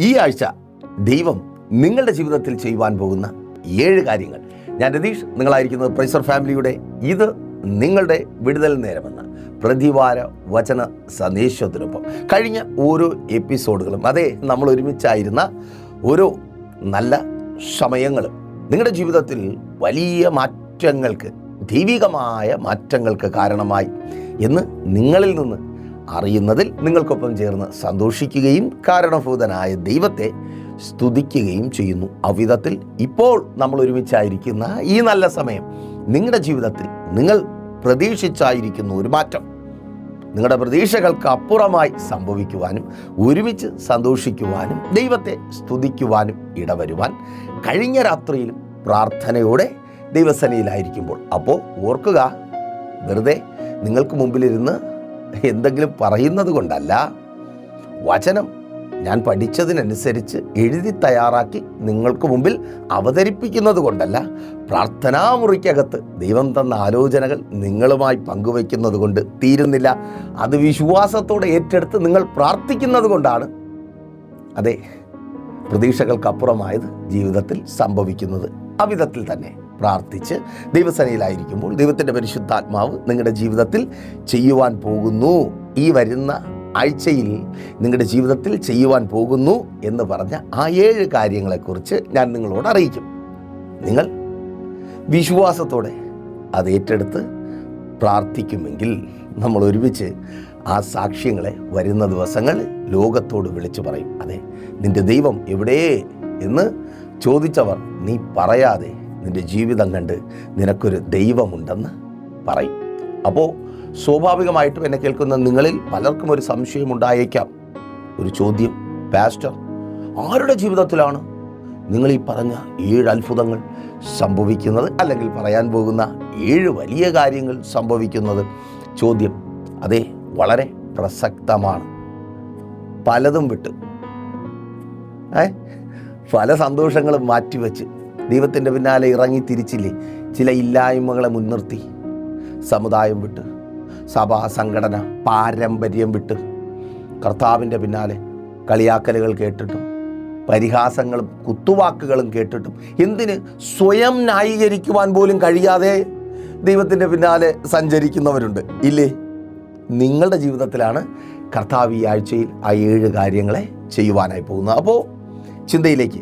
ഈ ആഴ്ച ദൈവം നിങ്ങളുടെ ജീവിതത്തിൽ ചെയ്യുവാൻ പോകുന്ന ഏഴ് കാര്യങ്ങൾ. ഞാൻ രതീഷ് നിങ്ങളായിരിക്കുന്നത് പ്രൈസർ ഫാമിലിയുടെ ഇത് നിങ്ങളുടെ വിടുതൽ നേരമെന്ന പ്രതിവാര വചന സന്ദേശത്തിനൊപ്പം. കഴിഞ്ഞ ഓരോ എപ്പിസോഡുകളും അതെ നമ്മൾ ഒരുമിച്ചായിരുന്ന ഓരോ നല്ല സമയങ്ങളും നിങ്ങളുടെ ജീവിതത്തിൽ വലിയ മാറ്റങ്ങൾക്ക് ദൈവികമായ മാറ്റങ്ങൾക്ക് കാരണമായി എന്ന് നിങ്ങളിൽ നിന്ന് അറിയുന്നതിൽ നിങ്ങൾക്കൊപ്പം ചേർന്ന് സന്തോഷിക്കുകയും കാരണഭൂതനായ ദൈവത്തെ സ്തുതിക്കുകയും ചെയ്യുന്നു. അവിധത്തിൽ ഇപ്പോൾ നമ്മൾ ഒരുമിച്ചായിരിക്കുന്ന ഈ നല്ല സമയം നിങ്ങളുടെ ജീവിതത്തിൽ നിങ്ങൾ പ്രതീക്ഷിച്ചായിരിക്കുന്ന ഒരു മാറ്റം. നിങ്ങളുടെ പ്രതീക്ഷകൾക്ക് അപ്പുറമായി സംഭവിക്കുവാനും ഒരുമിച്ച് സന്തോഷിക്കുവാനും ദൈവത്തെ സ്തുതിക്കുവാനും ഇടവരുവാൻ കഴിഞ്ഞ രാത്രിയിലും പ്രാർത്ഥനയോടെ ദൈവസനയിലായിരിക്കുമ്പോൾ അപ്പോൾ ഓർക്കുക വെറുതെ നിങ്ങൾക്ക് മുമ്പിലിരുന്ന് എന്തെങ്കിലും പറയുന്നത് കൊണ്ടല്ല. വചനം ഞാൻ പഠിച്ചതിനനുസരിച്ച് എഴുതി തയ്യാറാക്കി നിങ്ങൾക്ക് മുമ്പിൽ അവതരിപ്പിക്കുന്നത് കൊണ്ടല്ല. പ്രാർത്ഥനാമുറിക്കകത്ത് ദൈവം തന്ന ആലോചനകൾ നിങ്ങളുമായി പങ്കുവയ്ക്കുന്നത് കൊണ്ട് തീരുന്നില്ല. അത് വിശ്വാസത്തോടെ ഏറ്റെടുത്ത് നിങ്ങൾ പ്രാർത്ഥിക്കുന്നത് കൊണ്ടാണ്. അതെ പ്രതീക്ഷകൾക്കപ്പുറമായത് ജീവിതത്തിൽ സംഭവിക്കുന്നത് അവിധത്തിൽ തന്നെ. പ്രാർത്ഥിച്ച് ദൈവസനയിലായിരിക്കുമ്പോൾ ദൈവത്തിന്റെ പരിശുദ്ധാത്മാവ് നിങ്ങളുടെ ജീവിതത്തിൽ ചെയ്യുവാൻ പോകുന്നു. ഈ വരുന്ന ആഴ്ചയിൽ നിങ്ങളുടെ ജീവിതത്തിൽ ചെയ്യുവാൻ പോകുന്നു എന്ന് പറഞ്ഞ ആ ഏഴ് കാര്യങ്ങളെക്കുറിച്ച് ഞാൻ നിങ്ങളോട് അറിയിക്കും. നിങ്ങൾ വിശ്വാസത്തോടെ അത് ഏറ്റെടുത്ത് പ്രാർത്ഥിക്കുമെങ്കിൽ നമ്മൾ ഒരുമിച്ച് ആ സാക്ഷ്യങ്ങളെ വരുന്ന ദിവസങ്ങൾ ലോകത്തോട് വിളിച്ചു പറയും. അതെ നിന്റെ ദൈവം എവിടെ എന്ന് ചോദിച്ചവർ നീ പറയാതെ നിന്റെ ജീവിതം കണ്ട് നിനക്കൊരു ദൈവമുണ്ടെന്ന് പറയും. അപ്പോൾ സ്വാഭാവികമായിട്ടും എന്നെ കേൾക്കുന്ന നിങ്ങളിൽ പലർക്കും ഒരു സംശയം സംശയമുണ്ടായേക്കാം. ഒരു ചോദ്യം പാസ്റ്റർ ആരുടെ ജീവിതത്തിലാണ് നിങ്ങൾ ഈ പറഞ്ഞ ഏഴ് അത്ഭുതങ്ങൾ സംഭവിക്കുന്നത്? അല്ലെങ്കിൽ പറയാൻ പോകുന്ന ഏഴ് വലിയ കാര്യങ്ങൾ സംഭവിക്കുന്നത്? ചോദ്യം അതെ വളരെ പ്രസക്തമാണ്. പലതും വിട്ട് ഏ? പല സന്തോഷങ്ങളും മാറ്റിവെച്ച് ദൈവത്തിന്റെ പിന്നാലെ ഇറങ്ങി തിരിച്ചില്ലേ? ചില ഇല്ലായ്മകളെ മുൻനിർത്തി. സമുദായം വിട്ട് സഭാ സംഘടന പാരമ്പര്യം വിട്ട് കർത്താവിന്റെ പിന്നാലെ കളിയാക്കലുകൾ കേട്ടിട്ടും പരിഹാസങ്ങളും കുത്തുവാക്കുകളും കേട്ടിട്ടും എന്തിന് സ്വയം ന്യായീകരിക്കുവാൻ പോലും കഴിയാതെ ദൈവത്തിന്റെ പിന്നാലെ സഞ്ചരിക്കുന്നവരുണ്ട്. ഇല്ലേ? നിങ്ങളുടെ ജീവിതത്തിലാണ് കർത്താവ് ഈ ആഴ്ചയിൽ ആ ഏഴ് കാര്യങ്ങളെ ചെയ്യുവാനായി പോകുന്നത്. അപ്പോൾ ചിന്തയിലേക്ക്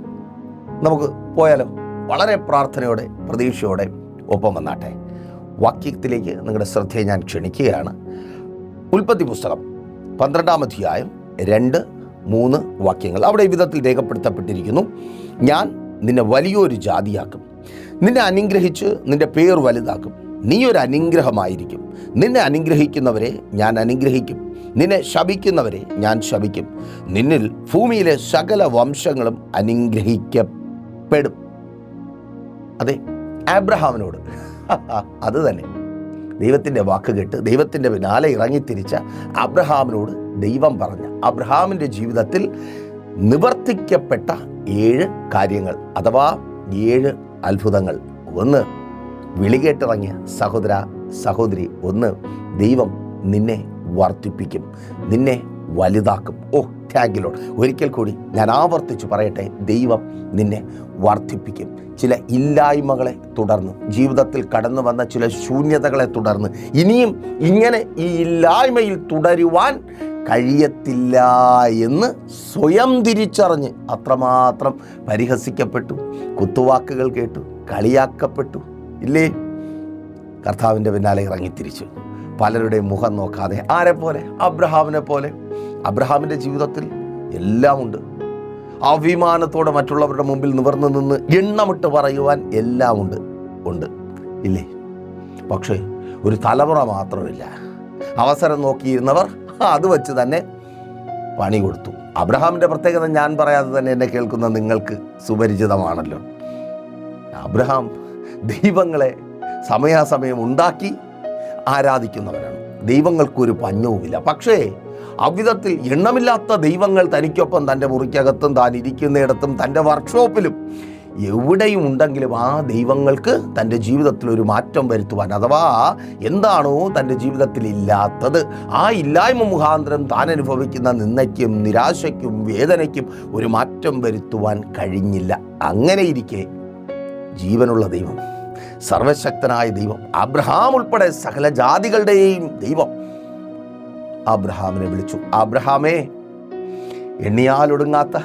നമുക്ക് പോയാലോ? വളരെ പ്രാർത്ഥനയോടെ പ്രതീക്ഷയോടെ ഒപ്പം വന്നാട്ടെ. വാക്യത്തിലേക്ക് നിങ്ങളുടെ ശ്രദ്ധയെ ഞാൻ ക്ഷണിക്കുകയാണ്. ഉൽപ്പത്തി പുസ്തകം പന്ത്രണ്ടാം അധ്യായം രണ്ട് മൂന്ന് വാക്യങ്ങൾ. അവിടെ വിധത്തിൽ രേഖപ്പെടുത്തപ്പെട്ടിരിക്കുന്നു. ഞാൻ നിന്നെ വലിയൊരു ജാതിയാക്കും. നിന്നെ അനുഗ്രഹിച്ച് നിന്റെ പേർ വലുതാക്കും. നീ ഒരു അനുഗ്രഹമായിരിക്കും. നിന്നെ അനുഗ്രഹിക്കുന്നവരെ ഞാൻ അനുഗ്രഹിക്കും. നിന്നെ ശപിക്കുന്നവരെ ഞാൻ ശപിക്കും. നിന്നിൽ ഭൂമിയിലെ സകല വംശങ്ങളും അനുഗ്രഹിക്കപ്പെടും. അതെ ആബ്രഹാമിനോട്. അത് തന്നെ. ദൈവത്തിന്റെ വാക്ക് കേട്ട് ദൈവത്തിന്റെ പിന്നാലെ ഇറങ്ങിത്തിരിച്ച അബ്രഹാമിനോട് ദൈവം പറഞ്ഞ അബ്രഹാമിന്റെ ജീവിതത്തിൽ നിവർത്തിക്കപ്പെട്ട ഏഴ് കാര്യങ്ങൾ അഥവാ ഏഴ് അത്ഭുതങ്ങൾ. ഒന്ന് വിളികേട്ടിറങ്ങിയ സഹോദര സഹോദരി. ഒന്ന് ദൈവം നിന്നെ വർദ്ധിപ്പിക്കും. നിന്നെ വലുതാക്കും. ഓ താങ്ക് ലോഡ് ഒരിക്കൽ കൂടി ഞാൻ ആവർത്തിച്ച് പറയട്ടെ ദൈവം നിന്നെ വർദ്ധിപ്പിക്കും. ചില ഇല്ലായ്മകളെ തുടർന്ന് ജീവിതത്തിൽ കടന്നു വന്ന ചില ശൂന്യതകളെ തുടർന്ന് ഇനിയും ഇങ്ങനെ ഈ ഇല്ലായ്മയിൽ തുടരുവാൻ കഴിയത്തില്ല എന്ന് സ്വയം തിരിച്ചറിഞ്ഞ് അത്രമാത്രം പരിഹസിക്കപ്പെട്ടു കുത്തുവാക്കുകൾ കേട്ടു കളിയാക്കപ്പെട്ടു. ഇല്ലേ? കർത്താവിന്റെ പിന്നാലെ ഇറങ്ങിത്തിരിച്ചു. പലരുടെയും മുഖം നോക്കാതെ. ആരെ പോലെ അബ്രഹാമിനെ പോലെ അബ്രഹാമിന്റെ ജീവിതത്തിൽ എല്ലാം എല്ലാമുണ്ട്. അഭിമാനത്തോടെ മറ്റുള്ളവരുടെ മുമ്പിൽ നിവർന്നു നിന്ന് എണ്ണമിട്ട് പറയുവാൻ എല്ലാം ഉണ്ട്. ഉണ്ട് ഇല്ലേ? പക്ഷേ ഒരു തലമുറ മാത്രമില്ല. അവസരം നോക്കിയിരുന്നവർ അത് വെച്ച് തന്നെ പണി കൊടുത്തു. അബ്രഹാമിന്റെ പ്രത്യേകത ഞാൻ പറയാതെ തന്നെ എന്നെ കേൾക്കുന്ന നിങ്ങൾക്ക് സുപരിചിതമാണല്ലോ. അബ്രഹാം ദൈവങ്ങളെ സമയാസമയം ഉണ്ടാക്കി ആരാധിക്കുന്നവനാണ് ദൈവങ്ങൾക്കൊരു പഞ്ഞവുമില്ല. പക്ഷേ അവിധത്തിൽ എണ്ണമില്ലാത്ത ദൈവങ്ങൾ തനിക്കൊപ്പം തന്റെ മുറിക്കകത്തും താൻ ഇരിക്കുന്നിടത്തും തന്റെ വർക്ക്ഷോപ്പിലും എവിടെയും ഉണ്ടെങ്കിലും ആ ദൈവങ്ങൾക്ക് തന്റെ ജീവിതത്തിൽ ഒരു മാറ്റം വരുത്തുവാൻ അഥവാ എന്താണോ തന്റെ ജീവിതത്തിൽ ഇല്ലാത്തത്. ആ ഇല്ലായ്മ മുഖാന്തരം താൻ അനുഭവിക്കുന്ന നിന്നയ്ക്കും നിരാശയ്ക്കും വേദനയ്ക്കും ഒരു മാറ്റം വരുത്തുവാൻ കഴിഞ്ഞില്ല. അങ്ങനെയിരിക്കെ ജീവനുള്ള ദൈവം സർവശക്തനായ ദൈവം. അബ്രഹാം ഉൾപ്പെടെ സകല ജാതികളുടെയും ദൈവം. അബ്രഹാമിനെ വിളിച്ചു. അബ്രഹാമേ എണ്ണിയാലൊടുങ്ങാത്ത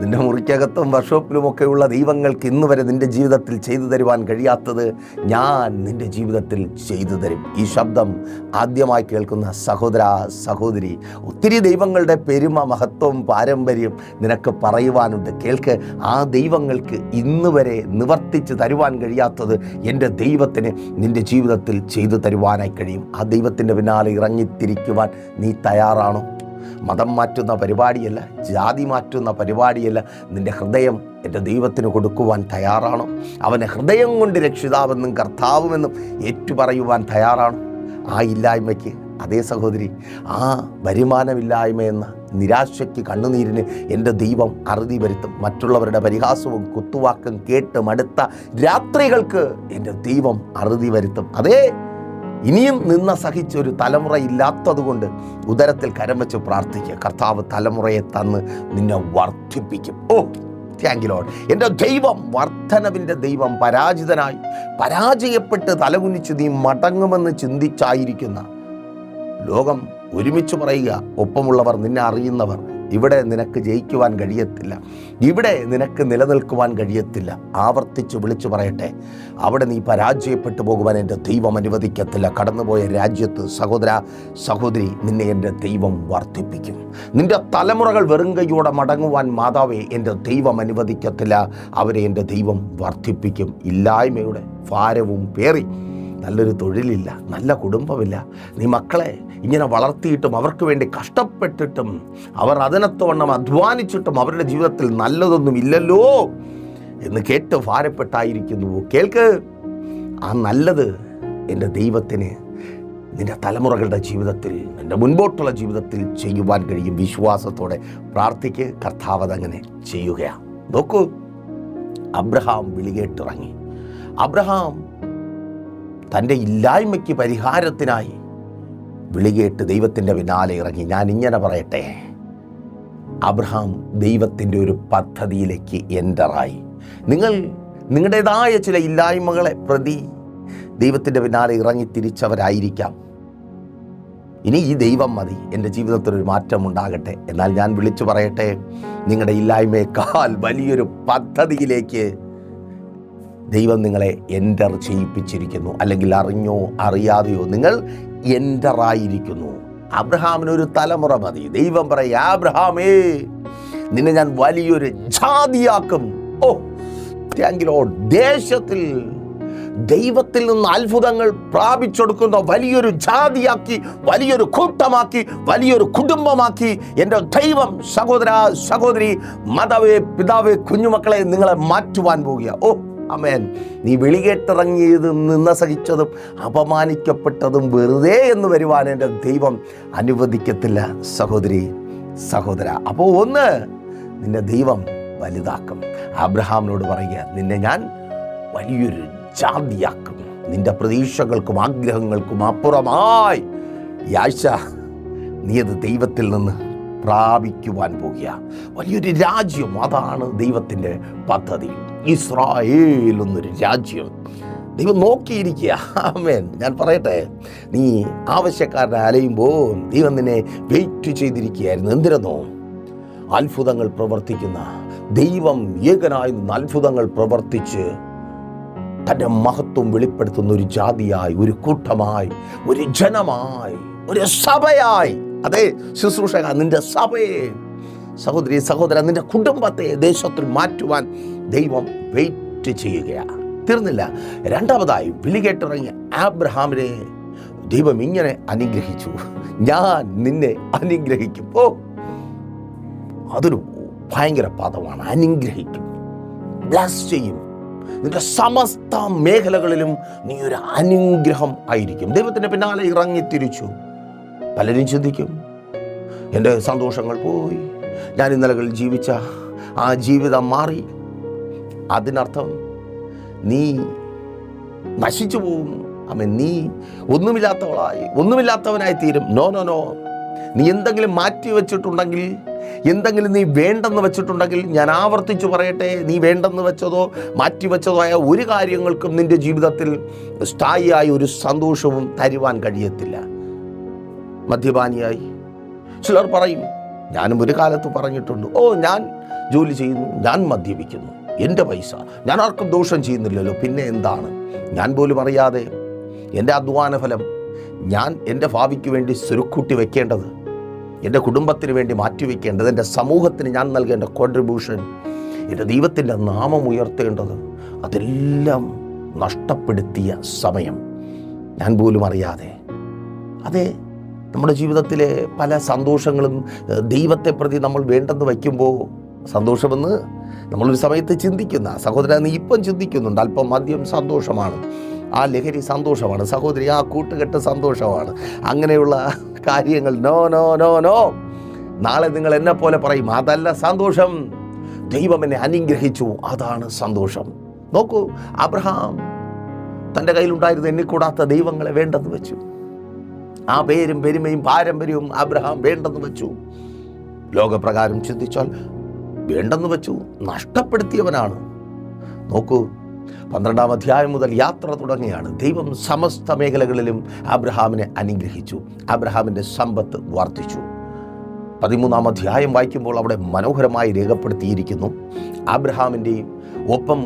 നിന്റെ മുറിക്കകത്തും വർഷോപ്പിലുമൊക്കെയുള്ള ദൈവങ്ങൾക്ക് ഇന്ന് വരെ നിന്റെ ജീവിതത്തിൽ ചെയ്തു തരുവാൻ കഴിയാത്തത് ഞാൻ നിന്റെ ജീവിതത്തിൽ ചെയ്തു തരും. ഈ ശബ്ദം ആദ്യമായി കേൾക്കുന്ന സഹോദര സഹോദരി ഒത്തിരി ദൈവങ്ങളുടെ പെരുമ മഹത്വം പാരമ്പര്യം നിനക്ക് പറയുവാനുണ്ട്. കേൾക്ക് ആ ദൈവങ്ങൾക്ക് ഇന്ന് വരെ നിവർത്തിച്ച് തരുവാൻ കഴിയാത്തത് എന്റെ ദൈവത്തിന് നിന്റെ ജീവിതത്തിൽ ചെയ്തു തരുവാനായി കഴിയും. ആ ദൈവത്തിന്റെ പിന്നാലെ ഇറങ്ങിത്തിരിക്കുവാൻ നീ തയ്യാറാണോ? മതം മാറ്റുന്ന പരിപാടിയല്ല ജാതി മാറ്റുന്ന പരിപാടിയല്ല. നിന്റെ ഹൃദയം എന്റെ ദൈവത്തിന് കൊടുക്കുവാൻ തയ്യാറാണോ. അവനെ ഹൃദയം കൊണ്ട് രക്ഷിതാവെന്നും കർത്താവുമെന്നും ഏറ്റുപറയുവാൻ തയ്യാറാണോ. ആ ഇല്ലായ്മയ്ക്ക് അതേ സഹോദരി ആ വരുമാനമില്ലായ്മ എന്ന നിരാശയ്ക്ക് കണ്ണുനീരിന് എന്റെ ദൈവം അറുതി വരുത്തും. മറ്റുള്ളവരുടെ പരിഹാസവും കുത്തുവാക്കും കേട്ട് മടുത്ത രാത്രികൾക്ക് എന്റെ ദൈവം അറുതി വരുത്തും. അതേ ഇനിയും നിന്ന സഹിച്ച ഒരു തലമുറ ഇല്ലാത്തതുകൊണ്ട് ഉദരത്തിൽ കരം വെച്ച് പ്രാർത്ഥിക്കുക. കർത്താവ് തലമുറയെ തന്ന് നിന്നെ വർദ്ധിപ്പിക്കും. ഓ താങ്ക് ലോഡ് എന്റെ ദൈവം വർധനവിന്റെ ദൈവം പരാജിതനായി പരാജയപ്പെട്ട് തലകുനിച്ച് നീ മടങ്ങുമെന്ന് ചിന്തിച്ചായിരിക്കുന്ന ലോകം ഒരുമിച്ച് പറയുക. ഒപ്പമുള്ളവർ നിന്നെ അറിയുന്നവർ ഇവിടെ നിനക്ക് ജയിക്കുവാൻ കഴിയത്തില്ല. ഇവിടെ നിനക്ക് നിലനിൽക്കുവാൻ കഴിയത്തില്ല. ആവർത്തിച്ച് വിളിച്ചു പറയട്ടെ. അവിടെ നീ പരാജയപ്പെട്ടു പോകുവാൻ എന്റെ ദൈവം അനുവദിക്കത്തില്ല. കടന്നുപോയ രാജ്യത്ത് സഹോദര സഹോദരി നിന്നെ എന്റെ ദൈവം വർദ്ധിപ്പിക്കും. നിന്റെ തലമുറകൾ വെറും കൈയോടെ മടങ്ങുവാൻ മാതാവെ എന്റെ ദൈവം അനുവദിക്കത്തില്ല. അവരെ എന്റെ ദൈവം വർദ്ധിപ്പിക്കും. ഇല്ലായ്മയുടെ ഭാരവും പേറി. നല്ലൊരു തൊഴിലില്ല. നല്ല കുടുംബമില്ല. നീ മക്കളെ ഇങ്ങനെ വളർത്തിയിട്ടും അവർക്ക് വേണ്ടി കഷ്ടപ്പെട്ടിട്ടും അവർ അതിനത്തോണം അധ്വാനിച്ചിട്ടും അവരുടെ ജീവിതത്തിൽ നല്ലതൊന്നും ഇല്ലല്ലോ എന്ന് കേട്ട് ഭാരപ്പെട്ടായിരിക്കുന്നുവോ കേൾക്ക് ആ നല്ലത് എന്റെ ദൈവത്തിന് നിന്റെ തലമുറകളുടെ ജീവിതത്തിൽ എന്റെ മുൻപോട്ടുള്ള ജീവിതത്തിൽ ചെയ്യുവാൻ കഴിയും. വിശ്വാസത്തോടെ പ്രാർത്ഥിക്ക്. കർത്താവ് അങ്ങനെ ചെയ്യുകയാണ് നോക്കൂ അബ്രഹാം വിളികേട്ടിറങ്ങി. അബ്രഹാം തന്റെ ഇല്ലായ്മയ്ക്ക് പരിഹാരത്തിനായി വിളികേട്ട് ദൈവത്തിന്റെ പിന്നാലെ ഇറങ്ങി. ഞാൻ ഇങ്ങനെ പറയട്ടെ. അബ്രഹാം ദൈവത്തിന്റെ ഒരു പദ്ധതിയിലേക്ക് എന്ററായി. നിങ്ങൾ നിങ്ങളുടേതായ ചില ഇല്ലായ്മകളെ പ്രതി ദൈവത്തിന്റെ പിന്നാലെ ഇറങ്ങി തിരിച്ചവരായിരിക്കാം. ഇനി ഈ ദൈവം മതി. എന്റെ ജീവിതത്തിൽ ഒരു മാറ്റം ഉണ്ടാകട്ടെ. എന്നാൽ ഞാൻ വിളിച്ചു പറയട്ടെ. നിങ്ങളുടെ ഇല്ലായ്മയേക്കാൾ വലിയൊരു പദ്ധതിയിലേക്ക് ദൈവം നിങ്ങളെ എന്റർ ചെയ്യിപ്പിച്ചിരിക്കുന്നു. അല്ലെങ്കിൽ അറിഞ്ഞോ അറിയാതെയോ നിങ്ങൾ എന്ററായിരിക്കുന്നു. അബ്രഹാമിനൊരു തലമുറ മതി. ദൈവം പറയാ അബ്രഹാമേ നിന്നെ ഞാൻ വലിയൊരു ജാതിയാക്കും. ഓ താങ്കിലോ ദേശത്തിൽ ദൈവത്തിൽ നിന്ന് അത്ഭുതങ്ങൾ പ്രാപിച്ചെടുക്കുന്ന വലിയൊരു ജാതിയാക്കി വലിയൊരു കൂട്ടമാക്കി വലിയൊരു കുടുംബമാക്കി എന്റെ ദൈവം സഹോദര സഹോദരി മതവേ പിതാവേ കുഞ്ഞുമക്കളെ നിങ്ങളെ മാറ്റുവാൻ പോകുക ഓ അമേൻ നീ വിളികേട്ടിറങ്ങിയതും നിന്ന സഹിച്ചതും അപമാനിക്കപ്പെട്ടതും വെറുതെ എന്ന് വരുവാൻ എന്റെ ദൈവം അനുവദിക്കത്തില്ല സഹോദരി സഹോദര. അപ്പോൾ ഒന്ന് നിന്റെ ദൈവം വലുതാക്കും. അബ്രഹാമിനോട് പറയുക നിന്നെ ഞാൻ വലിയൊരു ജാതിയാക്കും. നിന്റെ പ്രതീക്ഷകൾക്കും ആഗ്രഹങ്ങൾക്കും അപ്പുറമായി. ഈ ആഴ്ച നീ അത് ദൈവത്തിൽ നിന്ന് പ്രാപിക്കുവാൻ പോകുക. വലിയൊരു രാജ്യം അതാണ് ദൈവത്തിന്റെ പദ്ധതി. ഇസ്രായേൽ എന്നൊരു രാജ്യം. ദൈവം നോക്കിയിരിക്കുക. ആമേൻ. ഞാൻ പറയട്ടെ നീ ആവശ്യക്കാരനെ അലയുമ്പോൾ ദൈവം നിന്നെ വെയിറ്റ് ചെയ്തിരിക്കുകയായിരുന്നു. എന്തിരുന്നോ അത്ഭുതങ്ങൾ പ്രവർത്തിക്കുന്ന ദൈവം ഏകനായി അത്ഭുതങ്ങൾ പ്രവർത്തിച്ച് തന്റെ മഹത്വം വെളിപ്പെടുത്തുന്ന ഒരു ജാതിയായി ഒരു കൂട്ടമായി ഒരു ജനമായി ഒരു സഭയായി അതെ ശുശ്രൂഷക നിന്റെ സഭയെ സഹോദരി സഹോദര നിന്റെ കുടുംബത്തെ ദേശത്തിൽ മാറ്റുവാൻ ദൈവം വെയിറ്റ് ചെയ്യുകയാണ്. തീർന്നില്ല. രണ്ടാമതായി വിളികേട്ടിറങ്ങിയ ആബ്രഹാമിനെ ദൈവം ഇങ്ങനെ അനുഗ്രഹിച്ചു. ഞാൻ നിന്നെ അനുഗ്രഹിക്കും. ഓ അതൊരു ഭയങ്കര പദമാണ് അനുഗ്രഹിക്കും. ബ്ലസ് ചെയ്യും. നിന്റെ സമസ്ത മേഖലകളിലും നീ ഒരു അനുഗ്രഹം ആയിരിക്കും. ദൈവത്തിന്റെ പിന്നാലെ ഇറങ്ങി തിരിച്ചു പലരും ചിന്തിക്കും എന്റെ സന്തോഷങ്ങൾ പോയി. ഞാൻ ഇന്നലകളിൽ ജീവിച്ച ആ ജീവിതം മാറി. അതിനർത്ഥം നീ നശിച്ചു പോകും അമ്മ നീ ഒന്നുമില്ലാത്തവളായി ഒന്നുമില്ലാത്തവനായി തീരും. നോ നോ നോ നീ എന്തെങ്കിലും മാറ്റി വെച്ചിട്ടുണ്ടെങ്കിൽ എന്തെങ്കിലും നീ വേണ്ടെന്ന് വെച്ചിട്ടുണ്ടെങ്കിൽ ഞാൻ ആവർത്തിച്ചു പറയട്ടെ. നീ വേണ്ടെന്ന് വെച്ചതോ മാറ്റി വെച്ചതോ ആയ ഒരു കാര്യങ്ങൾക്കും നിന്റെ ജീവിതത്തിൽ സ്ഥായിയായ ഒരു സന്തോഷവും തരുവാൻ കഴിയത്തില്ല. മദ്യപാനിയായി. ചിലർ പറയും ഞാനും ഒരു കാലത്ത് പറഞ്ഞിട്ടുണ്ട്. ഓ ഞാൻ ജോലി ചെയ്യുന്നു ഞാൻ മദ്യപിക്കുന്നു. എന്റെ പൈസ. ഞാൻ ആർക്കും ദോഷം ചെയ്യുന്നില്ലല്ലോ. പിന്നെ എന്താണ്? ഞാൻ പോലും അറിയാതെ എന്റെ അധ്വാന ഫലം ഞാൻ എന്റെ ഭാവിക്ക് വേണ്ടി സുരുക്കൂട്ടി വെക്കേണ്ടത് എന്റെ കുടുംബത്തിന് വേണ്ടി മാറ്റിവെക്കേണ്ടത് എന്റെ സമൂഹത്തിന് ഞാൻ നൽകേണ്ട കോൺട്രിബ്യൂഷൻ എന്റെ ദൈവത്തിന്റെ നാമം ഉയർത്തേണ്ടത് അതെല്ലാം നഷ്ടപ്പെടുത്തിയ സമയം. ഞാൻ പോലും അറിയാതെ. അതെ നമ്മുടെ ജീവിതത്തിലെ പല സന്തോഷങ്ങളും ദൈവത്തെ പ്രതി നമ്മൾ വേണ്ടെന്ന് വയ്ക്കുമ്പോൾ സന്തോഷമെന്ന് നമ്മളൊരു സമയത്ത് ചിന്തിക്കുന്ന സഹോദര നീ ഇപ്പം ചിന്തിക്കുന്നുണ്ട്. അല്പം മദ്യം സന്തോഷമാണ്. ആ ലഹരി സന്തോഷമാണ്. സഹോദരി ആ കൂട്ടുകെട്ട് സന്തോഷമാണ്. അങ്ങനെയുള്ള കാര്യങ്ങൾ നോ നോ നോ നോ. നാളെ നിങ്ങൾ എന്നെ പോലെ പറയും അതല്ല സന്തോഷം. ദൈവം എന്നെ അനുഗ്രഹിച്ചു. അതാണ് സന്തോഷം. നോക്കൂ അബ്രഹാം തന്റെ കയ്യിലുണ്ടായിരുന്ന എണ്ണിക്കൂടാത്ത ദൈവങ്ങളെ വേണ്ടെന്ന് വെച്ചു. ആ പേരും പെരുമയും പാരമ്പര്യവും അബ്രഹാം വേണ്ടെന്ന് വെച്ചു. ലോകപ്രകാരം ചിന്തിച്ചാൽ വേണ്ടെന്ന് വെച്ചു നഷ്ടപ്പെടുത്തിയവനാണ്. നോക്കൂ പന്ത്രണ്ടാം അധ്യായം മുതൽ യാത്ര തുടങ്ങിയാണ്. ദൈവം സമസ്ത മേഖലകളിലും അബ്രഹാമിനെ അനുഗ്രഹിച്ചു അബ്രഹാമിന്റെ സമ്പത്ത് വർദ്ധിച്ചു. പതിമൂന്നാം അധ്യായം വായിക്കുമ്പോൾ അവിടെ മനോഹരമായി രേഖപ്പെടുത്തിയിരിക്കുന്നു അബ്രഹാമിന്റെയും ഒപ്പം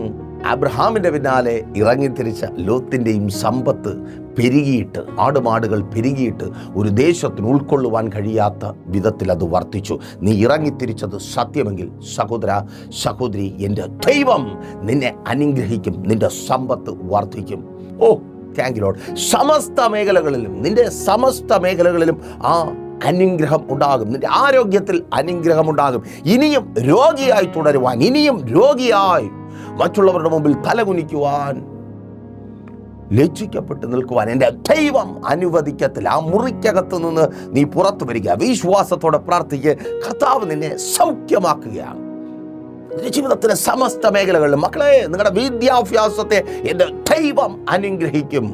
അബ്രഹാമിന്റെ പിന്നാലെ ഇറങ്ങിത്തിരിച്ച ലോത്തിന്റെയും സമ്പത്ത് പെരുകിയിട്ട് ആടുമാടുകൾ പെരുകിയിട്ട് ഒരു ദേശത്തിന് ഉൾക്കൊള്ളുവാൻ കഴിയാത്ത വിധത്തിൽ അത് വർദ്ധിച്ചു നീ ഇറങ്ങിത്തിരിച്ചത് സത്യമെങ്കിൽ സഹോദര സഹോദരി എന്റെ ദൈവം നിന്നെ അനുഗ്രഹിക്കും നിന്റെ സമ്പത്ത് വർദ്ധിക്കും. ഓ താങ്ക് ലോഡ് സമസ്ത മേഖലകളിലും നിന്റെ സമസ്ത മേഖലകളിലും ആ അനുഗ്രഹം ഉണ്ടാകും. നിന്റെ ആരോഗ്യത്തിൽ അനുഗ്രഹം ഉണ്ടാകും. ഇനിയും രോഗിയായി തുടരുവാൻ ഇനിയും രോഗിയായി മറ്റുള്ളവരുടെ മുമ്പിൽ തലകുനിക്കുവാൻ ലജ്ജിക്കപ്പെട്ട് നിൽക്കുവാൻ എന്റെ ദൈവം അനുവദിക്കത്തില്ല. ആ മുറിക്കകത്ത് നിന്ന് നീ പുറത്തു വരിക. വിശ്വാസത്തോടെ പ്രാർത്ഥിക്കുക കർത്താവ് നിന്നെ സൗഖ്യമാക്കുകയാണ്. നിന്റെ ജീവിതത്തിലെ സമസ്ത മേഖലകളിലും മക്കളെ നിങ്ങളുടെ വിദ്യാഭ്യാസത്തെ എന്റെ ദൈവം അനുഗ്രഹിക്കും.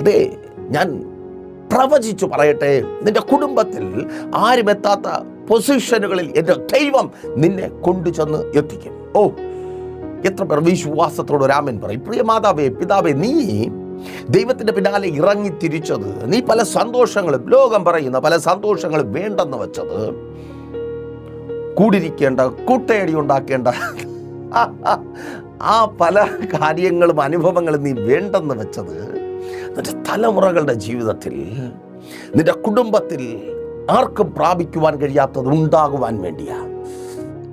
അതെ ഞാൻ പ്രവചിച്ചു പറയട്ടെ നിന്റെ കുടുംബത്തിൽ ആരും എത്താത്ത പൊസിഷനുകളിൽ എന്റെ ദൈവം നിന്നെ കൊണ്ടുചെന്ന് എത്തിക്കും. ഓ എത്ര പേർ വിശ്വാസത്തോട് രാമൻ പറയും? പ്രിയ മാതാവേ പിതാവേ നീ ദൈവത്തിന്റെ പിന്നാലെ ഇറങ്ങി തിരിച്ചത് നീ പല സന്തോഷങ്ങളും ലോകം പറയുന്ന പല സന്തോഷങ്ങളും വേണ്ടെന്ന് വെച്ചത് കൂടിരിക്കേണ്ട കൂട്ടയടി ഉണ്ടാക്കേണ്ട ആ പല കാര്യങ്ങളും അനുഭവങ്ങളും നീ വേണ്ടെന്ന് വെച്ചത് നിന്റെ തലമുറകളുടെ ജീവിതത്തിൽ നിന്റെ കുടുംബത്തിൽ ആർക്കും പ്രാപിക്കുവാൻ കഴിയാത്തത് ഉണ്ടാകുവാൻ വേണ്ടിയാ.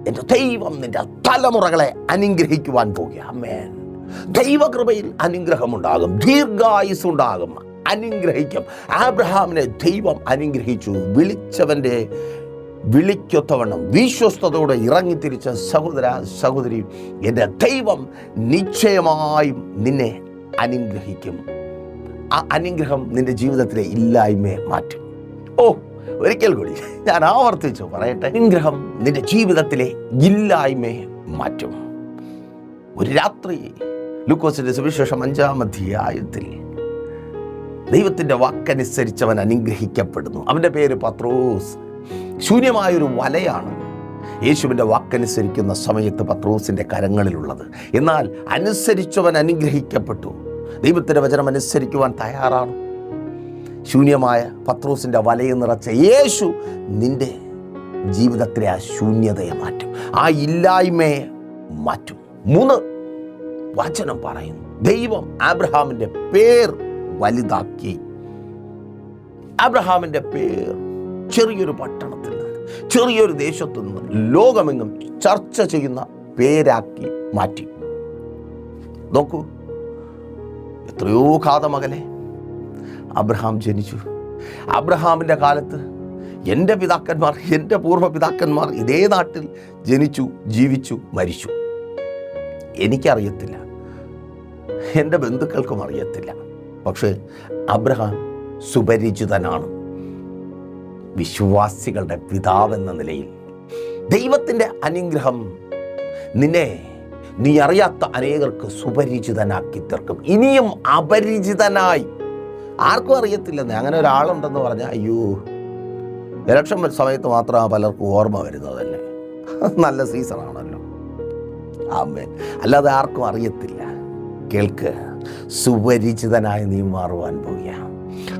എന്റെ ദൈവം നിന്റെ തലമുറകളെ അനുഗ്രഹിക്കുവാൻ പോകുക. അമ്മേൻ ദൈവകൃപയിൽ അനുഗ്രഹമുണ്ടാകും. ദീർഘായുസ് ഉണ്ടാകും അനുഗ്രഹിക്കും. ആബ്രഹാമിനെ ദൈവം അനുഗ്രഹിച്ചു. വിളിച്ചവന്റെ വിളിക്കൊത്തവണ്ണം വിശ്വസ്തയോടെ ഇറങ്ങിത്തിരിച്ച സഹോദര സഹോദരി എന്റെ ദൈവം നിശ്ചയമായും നിന്നെ അനുഗ്രഹിക്കും. ആ അനുഗ്രഹം നിന്റെ ജീവിതത്തിലെ ഇല്ലായ്മയെ മാറ്റും. ഓ ഒരിക്കൽ കൂടി ഞാൻ ആവർത്തിച്ചു പറയട്ടെ. അനുഗ്രഹം നിന്റെ ജീവിതത്തിലെ ഇല്ലായ്മയെ മാറ്റും. ഒരു രാത്രി ലൂക്കോസിന്റെ സുവിശേഷം അഞ്ചാം അധ്യായത്തിൽ ദൈവത്തിന്റെ വാക്കനുസരിച്ചവൻ അനുഗ്രഹിക്കപ്പെടുന്നു. അവന്റെ പേര് പത്രോസ്. ശൂന്യമായൊരു വലയാണ് യേശുവിന്റെ വാക്കനുസരിക്കുന്ന സമയത്ത് പത്രോസിന്റെ കരങ്ങളിലുള്ളത്. എന്നാൽ അനുസരിച്ചവൻ അനുഗ്രഹിക്കപ്പെട്ടു. ദൈവത്തിന്റെ വചനം അനുസരിക്കുവാൻ തയ്യാറാണ്. ശൂന്യമായ പത്രോസിന്റെ വലയിൽ നിറച്ച യേശു നിന്റെ ജീവിതത്തിലെ ആ ശൂന്യതയെ മാറ്റും. ആ ഇല്ലായ്മയെ മാറ്റും. മൂന്ന് വചനം പറയുന്നു. ദൈവം ആബ്രഹാമിന്റെ പേർ വലുതാക്കി. ആബ്രഹാമിന്റെ പേർ ചെറിയൊരു പട്ടണത്തിൽ നിന്ന് ചെറിയൊരു ദേശത്തു നിന്ന് ലോകമെങ്ങും ചർച്ച ചെയ്യുന്ന പേരാക്കി മാറ്റി. നോക്കൂ എത്രയോ കാതമകലെ അബ്രഹാം ജനിച്ചു. അബ്രഹാമിന്റെ കാലത്ത് എന്റെ പിതാക്കന്മാർ എന്റെ പൂർവ പിതാക്കന്മാർ ഇതേ നാട്ടിൽ ജനിച്ചു ജീവിച്ചു മരിച്ചു. എനിക്കറിയത്തില്ല. എന്റെ ബന്ധുക്കൾക്കും അറിയത്തില്ല. പക്ഷേ അബ്രഹാം സുപരിചിതനാണ്. വിശ്വാസികളുടെ പിതാവെന്ന നിലയിൽ. ദൈവത്തിന്റെ അനുഗ്രഹം നിന്നെ നീ അറിയാത്ത അനേകർക്ക് സുപരിചിതനാക്കി തീർക്കും. ഇനിയും അപരിചിതനായി ആർക്കും അറിയത്തില്ലെന്ന്. അങ്ങനെ ഒരാളുണ്ടെന്ന് പറഞ്ഞാൽ അയ്യോ ഇലക്ഷൻ സമയത്ത് മാത്രമാണ് പലർക്കും ഓർമ്മ വരുന്നത് തന്നെ നല്ല സീസണാണല്ലോ ആമേൻ. അല്ലാതെ ആർക്കും അറിയത്തില്ല. കേൾക്ക് സുപരിചിതനായി നീ മാറുവാൻ പോവുകയാണ്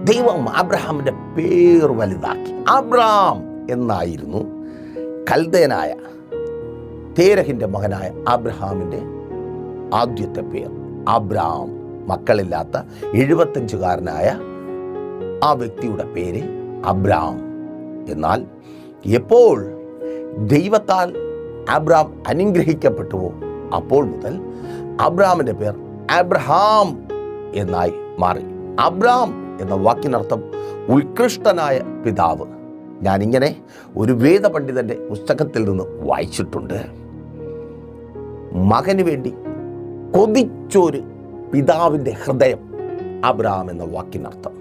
ദൈവം അബ്രഹാമിന്റെ പേർ വലുതാക്കി. അബ്രഹാം എന്നായിരുന്നു കൽദേനായ തേരഹിന്റെ മകനായ അബ്രഹാമിന്റെ ആദ്യത്തെ പേർ. അബ്രാം മക്കളില്ലാത്ത എഴുപത്തഞ്ചുകാരനായ ആ വ്യക്തിയുടെ പേര് അബ്രാം. എന്നാൽ എപ്പോൾ ദൈവത്താൽ അബ്രാം അനുഗ്രഹിക്കപ്പെട്ടുവോ അപ്പോൾ മുതൽ അബ്രാമിന്റെ പേർ അബ്രഹാം എന്നായി മാറി. അബ്രാം എന്ന വാക്കിനർത്ഥം ഉത്കൃഷ്ടനായ പിതാവ്. ഞാനിങ്ങനെ ഒരു വേദപണ്ഡിതന്റെ പുസ്തകത്തിൽ നിന്ന് വായിച്ചിട്ടുണ്ട്. മകന് വേണ്ടി കൊതിച്ചൊരു പിതാവിന്റെ ഹൃദയം അബ്രഹാം എന്ന വാക്കിനർത്ഥം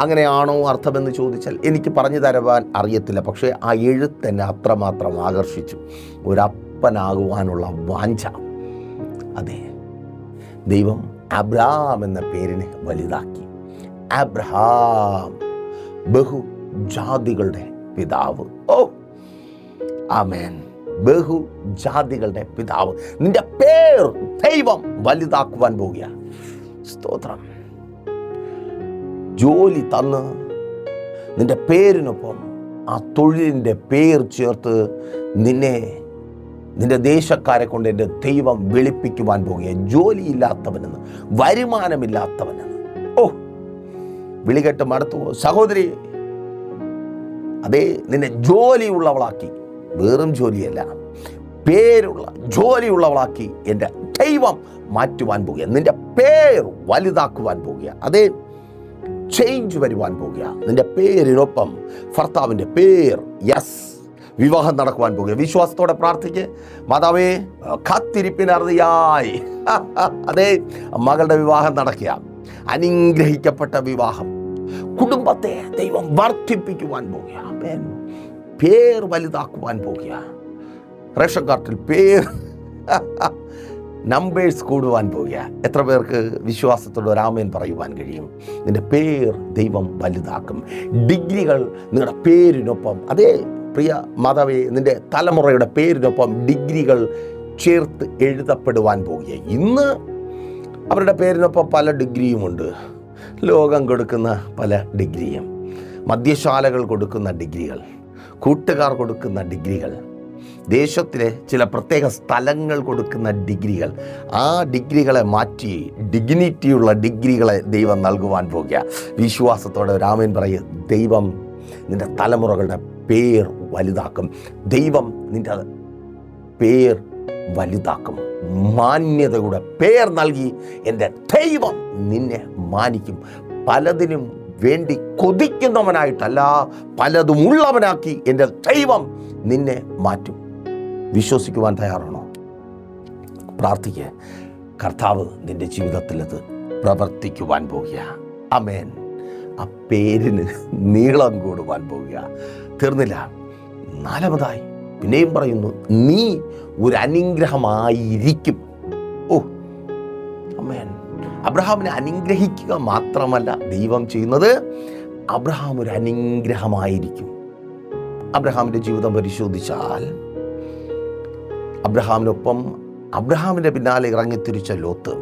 അങ്ങനെയാണോ അർത്ഥമെന്ന് ചോദിച്ചാൽ എനിക്ക് പറഞ്ഞു തരുവാൻ അറിയത്തില്ല. പക്ഷേ ആ എഴുത്ത് എന്നെ അത്രമാത്രം ആകർഷിച്ചു. ഒരപ്പനാകുവാനുള്ള വാഞ്ച. അതെ ദൈവം അബ്രഹാം എന്ന പേരിനെ വലുതാക്കി. അബ്രഹാം ബഹു ജാതികളുടെ പിതാവ്. ഓ ആമേൻ. ബഹു ജാതികളുടെ പിതാവ്. നിന്റെ പേർ ദൈവം വലുതാക്കുവാൻ പോകുക സ്തോത്രം. ജോലി തന്ന് നിന്റെ പേരിനൊപ്പം ആ തൊഴിലിന്റെ പേർ ചേർത്ത് നിന്നെ നിന്റെ ദേശക്കാരെ കൊണ്ട് എന്റെ ദൈവം വെളുപ്പിക്കുവാൻ പോകുക ജോലിയില്ലാത്തവനെന്ന് വരുമാനമില്ലാത്തവനെന്ന്. ഓ വിളികെട്ട് മടുത്തു. സഹോദരി അതേ നിന്നെ ജോലിയുള്ളവളാക്കി. വെറും ജോലിയല്ല പേരുള്ള ജോലിയുള്ളവളാക്കി എന്റെ ദൈവം മാറ്റുവാൻ പോകുക. നിന്റെ പേര് വലുതാക്കുവാൻ പോകുക. അതേ ചേഞ്ച് വരുവാൻ പോകുക. നിന്റെ പേരിനൊപ്പം ഭർത്താവിന്റെ പേർ യെസ്. വിവാഹം നടക്കുവാൻ പോകുക. വിശ്വാസത്തോടെ പ്രാർത്ഥിക്ക്. മാതാവേ കാത്തിരിപ്പിനറുതിയായി അതെ മകളുടെ വിവാഹം നടക്കുക. അനുഗ്രഹിക്കപ്പെട്ട വിവാഹം. കുടുംബത്തെ ദൈവം വർദ്ധിപ്പിക്കുവാൻ പോകുക. പേർ വലുതാക്കുവാൻ പോകുക. റേഷൻ കാർഡിൽ പേർ നമ്പേഴ്സ് കൂടുവാൻ പോവുക എത്ര പേർക്ക് വിശ്വാസത്തോടെ രാമയൻ പറയുവാൻ കഴിയും? നിന്റെ പേർ ദൈവം വലുതാക്കും. ഡിഗ്രികൾ നിങ്ങളുടെ പേരിനൊപ്പം. അതേ പ്രിയ മാതാവേ നിന്റെ തലമുറയുടെ പേരിനൊപ്പം ഡിഗ്രികൾ ചേർത്ത് എഴുതപ്പെടുവാൻ പോവുക ഇന്ന് അവരുടെ പേരിനൊപ്പം പല ഡിഗ്രിയുമുണ്ട്. ലോകം കൊടുക്കുന്ന പല ഡിഗ്രിയും. മദ്യശാലകൾ കൊടുക്കുന്ന ഡിഗ്രികൾ. കൂട്ടുകാർ കൊടുക്കുന്ന ഡിഗ്രികൾ. ദേശത്തിലെ ചില പ്രത്യേക സ്ഥലങ്ങൾ കൊടുക്കുന്ന ഡിഗ്രികൾ. ആ ഡിഗ്രികളെ മാറ്റി ഡിഗ്നിറ്റിയുള്ള ഡിഗ്രികളെ ദൈവം നൽകുവാൻ പോകുക. വിശ്വാസത്തോടെ രാമൻ പറയും ദൈവം നിന്റെ തലമുറകളുടെ പേർ വലുതാക്കും. ദൈവം നിന്റെ പേർ വലുതാക്കും. മാന്യതയുടെ പേർ നൽകി എന്റെ ദൈവം നിന്നെ മാനിക്കും. പലതിനും വേണ്ടി കൊതിക്കുന്നവനായിട്ടല്ല പലതും ഉള്ളവനാക്കി എന്റെ ദൈവം നിന്നെ മാറ്റും. വിശ്വസിക്കുവാൻ തയ്യാറാണോ? പ്രാർത്ഥിക്കുക കർത്താവ് നിന്റെ ജീവിതത്തിലത് പ്രവർത്തിക്കുവാൻ പോകുക. അമേൻ ആ പേരിന് നീളം കൂടുവാൻ പോകുക. തീർന്നില്ല. നാലാമതായി പിന്നെയും പറയുന്നു നീ ഒരു അനുഗ്രഹമായിരിക്കും. ഓ അമേൻ അബ്രഹാമിനെ അനുഗ്രഹിക്കുക മാത്രമല്ല ദൈവം ചെയ്യുന്നത്. അബ്രഹാം ഒരു അനുഗ്രഹമായിരിക്കും. അബ്രഹാമിന്റെ ജീവിതം പരിശോധിച്ചാൽ അബ്രഹാമിനൊപ്പം അബ്രഹാമിന്റെ പിന്നാലെ ഇറങ്ങിത്തിരിച്ച ലോത്ത്.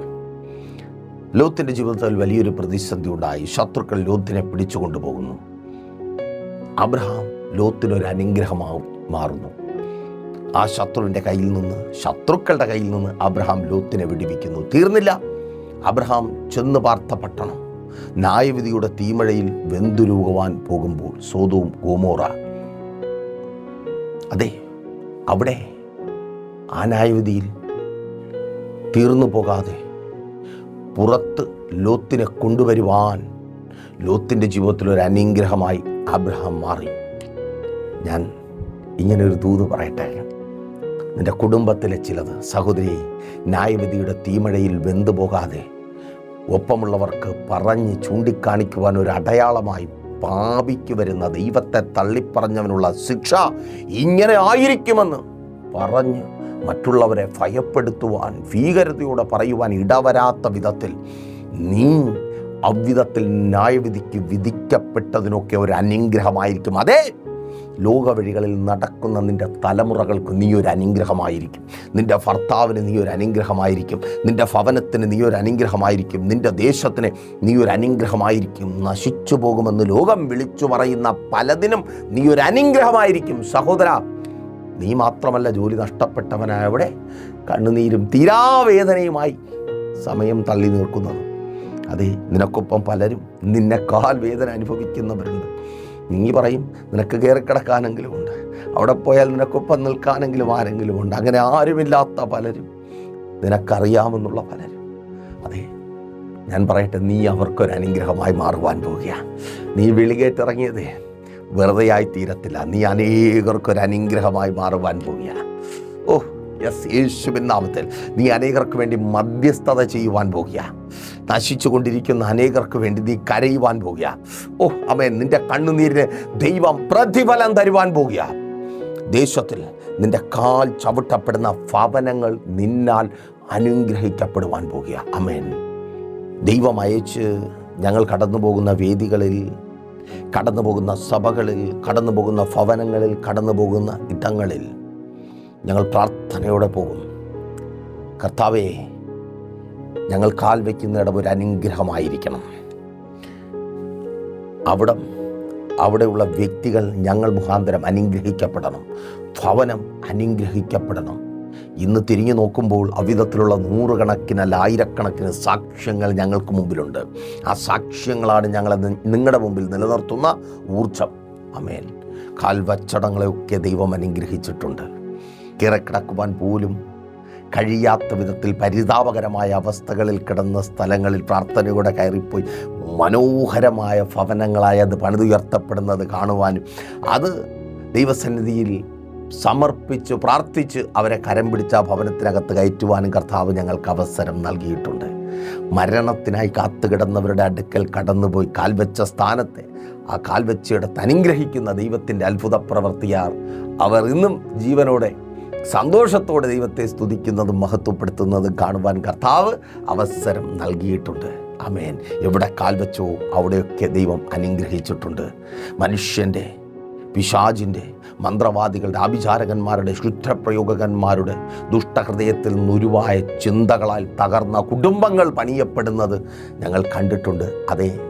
ലോത്തിന്റെ ജീവിതത്തിൽ വലിയൊരു പ്രതിസന്ധി ഉണ്ടായി. ശത്രുക്കൾ ലോത്തിനെ പിടിച്ചു കൊണ്ടുപോകുന്നു. അബ്രഹാം ലോത്തിനൊരു അനുഗ്രഹമാവും മാറുന്നു. ആ ശത്രുവിന്റെ കയ്യിൽ നിന്ന് ശത്രുക്കളുടെ കയ്യിൽ നിന്ന് അബ്രഹാം ലോത്തിനെ വിടിവിക്കുന്നു. തീർന്നില്ല. അബ്രഹാം ചെന്ന് പാർത്ത പട്ടണം. ന്യായവിധിയുടെ തീമഴയിൽ വെന്തുരുകുവാൻ പോകുമ്പോൾ സോതവും ഗോമോറ. അതെ അവിടെ ആ തീർന്നു പോകാതെ പുറത്ത് ലോത്തിനെ കൊണ്ടുവരുവാൻ ലോത്തിന്റെ ജീവിതത്തിൽ ഒരു അനുഗ്രഹമായി അബ്രഹാം മാറി. ഞാൻ ഇങ്ങനെ ഒരു ദൂത് പറയട്ടെ. നിന്റെ കുടുംബത്തിലെ ചിലത് സഹോദരി ന്യായവിധിയുടെ തീമഴയിൽ വെന്തു പോകാതെ ഒപ്പമുള്ളവർക്ക് പറഞ്ഞ് ചൂണ്ടിക്കാണിക്കുവാൻ ഒരു അടയാളമായി പാപിക്ക് വരുന്ന ദൈവത്തെ തള്ളിപ്പറഞ്ഞവനുള്ള ശിക്ഷ ഇങ്ങനെ ആയിരിക്കുമെന്ന് പറഞ്ഞ് മറ്റുള്ളവരെ ഭയപ്പെടുത്തുവാൻ ഭീകരതയോടെ പറയുവാൻ ഇടവരാത്ത വിധത്തിൽ നീ അവിധത്തിൽ ന്യായവിധിക്ക് വിധിക്കപ്പെട്ടതിനൊക്കെ ഒരു അനുഗ്രഹമായിരിക്കും. അതേ ലോകവഴികളിൽ നടക്കുന്ന നിന്റെ തലമുറകൾക്ക് നീ ഒരു അനുഗ്രഹമായിരിക്കും. നിന്റെ ഭർത്താവിന് നീ ഒരു അനുഗ്രഹമായിരിക്കും. നിന്റെ ഭവനത്തിന് നീ ഒരു അനുഗ്രഹമായിരിക്കും. നിന്റെ ദേശത്തിന് നീ ഒരു അനുഗ്രഹമായിരിക്കും. നശിച്ചു പോകുമെന്ന് ലോകം വിളിച്ചു പറയുന്ന പലതിനും നീ ഒരു അനുഗ്രഹമായിരിക്കും. സഹോദര നീ മാത്രമല്ല ജോലി നഷ്ടപ്പെട്ടവനായവിടെ കണ്ണുനീരും തീരാവേദനയുമായി സമയം തള്ളി നിൽക്കുന്നത് അതെ നിനക്കൊപ്പം പലരും നിന്നെക്കാൽ വേദന അനുഭവിക്കുന്നവരുണ്ട്. നീ പറയും നിനക്ക് കയറിക്കിടക്കാനെങ്കിലും ഉണ്ട്. അവിടെ പോയാൽ നിനക്കൊപ്പം നിൽക്കാനെങ്കിലും ആരെങ്കിലും ഉണ്ട്. അങ്ങനെ ആരുമില്ലാത്ത പലരും നിനക്കറിയാമെന്നുള്ള പലരും. അതെ ഞാൻ പറയട്ടെ നീ അവർക്കൊരു അനുഗ്രഹമായി മാറുവാൻ പോവുകയാണ്. നീ വിളികേട്ടിറങ്ങിയതേ വെറുതെയായി തീരത്തില്ല. നീ അനേകർക്ക് ഒരു അനുഗ്രഹമായി മാറുവാൻ പോവുകയാണ്. ഓ യെസ് യേശുവിൻ നാമത്തിൽ നീ അനേകർക്ക് വേണ്ടി മധ്യസ്ഥത ചെയ്യുവാൻ പോകുക നശിച്ചു കൊണ്ടിരിക്കുന്ന അനേകർക്ക് വേണ്ടി നീ കരയുവാൻ പോകുക ഓ അമ്മ നിന്റെ കണ്ണുനീരിന് ദൈവം പ്രതിഫലം തരുവാൻ പോകുക ദേശത്തിൽ നിന്റെ കാൽ ചവിട്ടപ്പെടുന്ന ഭവനങ്ങൾ നിന്നാൽ അനുഗ്രഹിക്കപ്പെടുവാൻ പോകുക അമേൻ. ദൈവം അയച്ച് ഞങ്ങൾ കടന്നു പോകുന്ന വേദികളിൽ കടന്നു പോകുന്ന സഭകളിൽ കടന്നു പോകുന്ന ഭവനങ്ങളിൽ കടന്നു പോകുന്ന ഇടങ്ങളിൽ ഞങ്ങൾ പ്രാർത്ഥനയോടെ പോകും. കർത്താവേ ഞങ്ങൾ കാൽ വയ്ക്കുന്നിടം ഒരു അനുഗ്രഹമായിരിക്കണം. അവിടം അവിടെയുള്ള വ്യക്തികൾ ഞങ്ങൾ മുഖാന്തരം അനുഗ്രഹിക്കപ്പെടണം. ഭവനം അനുഗ്രഹിക്കപ്പെടണം. ഇന്ന് തിരിഞ്ഞു നോക്കുമ്പോൾ അവിധത്തിലുള്ള നൂറുകണക്കിനല്ല ആയിരക്കണക്കിന് സാക്ഷ്യങ്ങൾ ഞങ്ങൾക്ക് മുമ്പിലുണ്ട്. ആ സാക്ഷ്യങ്ങളാണ് ഞങ്ങളെ നിങ്ങളുടെ മുമ്പിൽ നിലനിർത്തുന്ന ഊർജം അമേൻ കാൽവച്ചടങ്ങളെയൊക്കെ ദൈവം അനുഗ്രഹിച്ചിട്ടുണ്ട്. കിറക്കിടക്കുവാൻ പോലും കഴിയാത്ത വിധത്തിൽ പരിതാപകരമായ അവസ്ഥകളിൽ കിടന്ന സ്ഥലങ്ങളിൽ പ്രാർത്ഥനയോടെ കയറിപ്പോയി മനോഹരമായ ഭവനങ്ങളായി അത് പണിതുയർത്തപ്പെടുന്നത് കാണുവാനും അത് ദൈവസന്നിധിയിൽ സമർപ്പിച്ച് പ്രാർത്ഥിച്ച് അവരെ കരം പിടിച്ച ഭവനത്തിനകത്ത് കയറ്റുവാനും കർത്താവ് ഞങ്ങൾക്ക് അവസരം നൽകിയിട്ടുണ്ട്. മരണത്തിനായി കാത്തുകിടന്നവരുടെ അടുക്കൽ കടന്നുപോയി കാൽവെച്ച സ്ഥാനത്തെ ആ കാൽവെച്ചയുടെ അനുഗ്രഹിക്കുന്ന ദൈവത്തിന്റെ അത്ഭുത പ്രവർത്തിയാർ അവർ ഇന്നും ജീവനോടെ സന്തോഷത്തോടെ ദൈവത്തെ സ്തുതിക്കുന്നതും മഹത്വപ്പെടുത്തുന്നതും കാണുവാൻ കർത്താവ് അവസരം നൽകിയിട്ടുണ്ട്. അമേൻ എവിടെ കാൽവെച്ചോ അവിടെയൊക്കെ ദൈവം അനുഗ്രഹിച്ചിട്ടുണ്ട്. മനുഷ്യന്റെ പിശാജിന്റെ മന്ത്രവാദികളുടെ ആഭിചാരകന്മാരുടെ ക്ഷുദ്രപ്രയോഗകന്മാരുടെ ദുഷ്ടഹൃദയത്തിൽ നിന്നുരുവായ ചിന്തകളാൽ തകർന്ന കുടുംബങ്ങൾ പണിയപ്പെടുന്നത് ഞങ്ങൾ കണ്ടിട്ടുണ്ട്. അതേ